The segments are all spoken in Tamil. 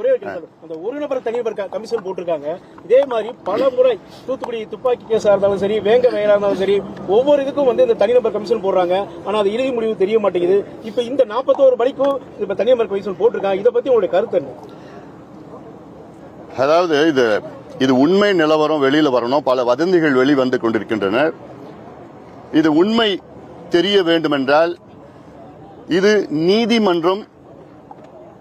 ஒரே ஒரு அந்த ஒரு நபர் தனிநபர் கமிஷன் போட்டிருக்காங்க. இதே மாதிரி பல முறை தூத்துக்குடி துப்பாக்கி கேஸா இருந்தாலும் சரி வேங்க வயலா இருந்தாலும் சரி ஒவ்வொரு இதுக்கும் வந்து இந்த தனிநபர் கமிஷன் போடுறாங்க. ஆனா அது இறுதி முடிவு தெரிய மாட்டேங்குது. இப்ப இந்த நாற்பத்தோரு மணிக்கும் இப்ப தனிநபர் கமிஷன் போட்டிருக்காங்க. இதை பத்தி உங்களுடைய கருத்து என்ன? அதாவது இது இது உண்மை நிலவரம் வெளியில வரணும். பல வதந்திகள் வெளி வந்து கொண்டிருக்கின்றன. இது உண்மை தெரிய வேண்டுமென்றால் இது நீதிமன்றம்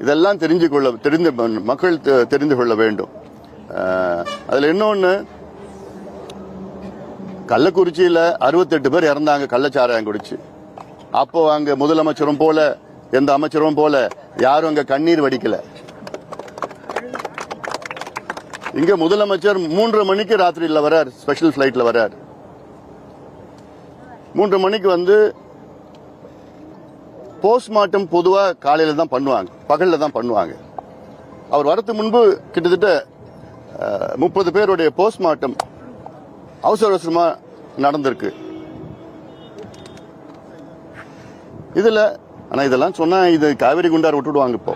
இதெல்லாம் தெரிஞ்சு கொள்ள தெரிந்து மக்கள் தெ- தெரிந்து கொள்ள வேண்டும். அதில் இன்னொன்று கள்ளக்குறிச்சியில் அறுபத்தெட்டு பேர் இறந்தாங்க கள்ளச்சாராயம் குடிச்சு. அப்போ அங்கே முதலமைச்சரும் போல எந்த அமைச்சரும் போல யாரும் அங்கே கண்ணீர் வடிக்கல. இங்க முதலமைச்சர் மூன்று மணிக்கு ராத்திரியில் வரார் ஸ்பெஷல் பிளைட்ல வரார். மூன்று மணிக்கு வந்து போஸ்ட்மார்ட்டம் பொதுவா காலையில தான் பண்ணுவாங்க. பகல்ல தான் பண்ணுவாங்க. அவர் வரதுக்கு முன்பு கிட்டத்தட்ட முப்பது பேருடைய போஸ்ட்மார்ட்டம் அவசர அவசரமா நடந்திருக்கு. இதுல ஆனா இதெல்லாம் சொன்னா இது காவிரி குண்டார் விட்டுடுவாங்க இப்போ.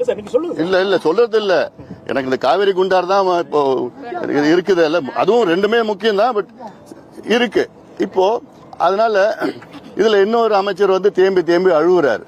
இல்ல இல்ல இல்ல சொல்றது இல்ல. எனக்கு இந்த காவிரி குண்டார் தான் இப்போ இருக்குது. இல்ல அதுவும் ரெண்டுமே முக்கியம் தான் பட் இருக்கு. இப்போ அதனால இதுல இன்னொரு அமைச்சர் வந்து தேம்பி தேம்பி அழுகுறாரு